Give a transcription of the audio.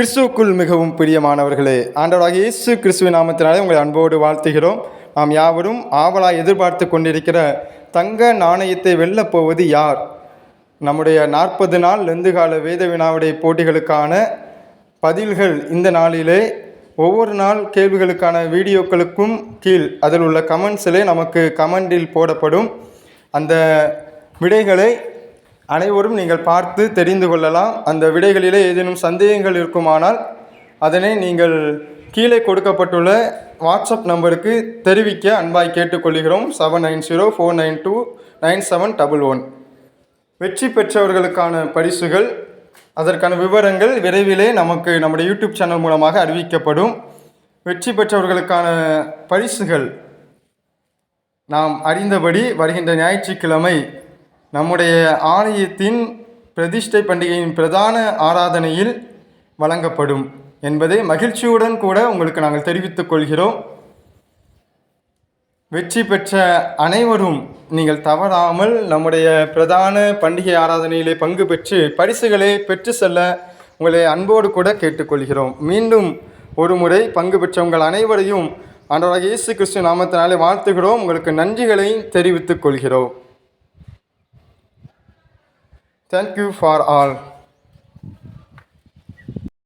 கிறிஸ்துவுக்குள் மிகவும் பிரியமானவர்களே ஆண்டவராக இயேசு கிறிஸ்துவின் நாமத்தினாலே உங்களை அன்போடு வாழ்த்துகிறோம். நாம் யாவரும் ஆவலாய் எதிர்பார்த்து கொண்டிருக்கிற தங்க நாணயத்தை வெல்லப் போவது யார்? நம்முடைய நாற்பது நாள் லெந்துகால வேத வினாவுடைய போட்டிகளுக்கான பதில்கள் இந்த நாளிலே ஒவ்வொரு நாள் கேள்விகளுக்கான வீடியோக்களுக்கும் கீழ் அதில் உள்ள கமெண்ட்ஸிலே நமக்கு கமெண்டில் போடப்படும். அந்த விடைகளை அனைவரும் நீங்கள் பார்த்து தெரிந்து கொள்ளலாம். அந்த விடைகளிலே ஏதேனும் சந்தேகங்கள் இருக்குமானால் அதனை நீங்கள் கீழே கொடுக்கப்பட்டுள்ள வாட்ஸ்அப் நம்பருக்கு தெரிவிக்க அன்பாய் கேட்டுக்கொள்கிறோம். Seven nine zero four nine two nine seven double one வெற்றி பெற்றவர்களுக்கான பரிசுகள். அதற்கான விவரங்கள் விரைவிலே நமக்கு நம்முடைய யூடியூப் சேனல் மூலமாக அறிவிக்கப்படும். வெற்றி பெற்றவர்களுக்கான பரிசுகள். நாம் அறிந்தபடி வருகின்ற ஞாயிற்றுக்கிழமை நம்முடைய ஆலயத்தின் பிரதிஷ்டை பண்டிகையின் பிரதான ஆராதனையில் வழங்கப்படும் என்பதை மகிழ்ச்சியுடன் கூட உங்களுக்கு நாங்கள் தெரிவித்துக் கொள்கிறோம். வெற்றி பெற்ற அனைவரும் நீங்கள் தவறாமல் நம்முடைய பிரதான பண்டிகை ஆராதனையிலே பங்கு பெற்று பரிசுகளை பெற்று செல்ல உங்களை அன்போடு கூட கேட்டுக்கொள்கிறோம். மீண்டும் ஒரு முறை பங்கு பெற்ற உங்கள் அனைவரையும் ஆண்டவராக இயேசு கிறிஸ்து நாமத்தினாலே வாழ்த்துகிறோம். உங்களுக்கு நன்றிகளை தெரிவித்துக் கொள்கிறோம். Thank you for all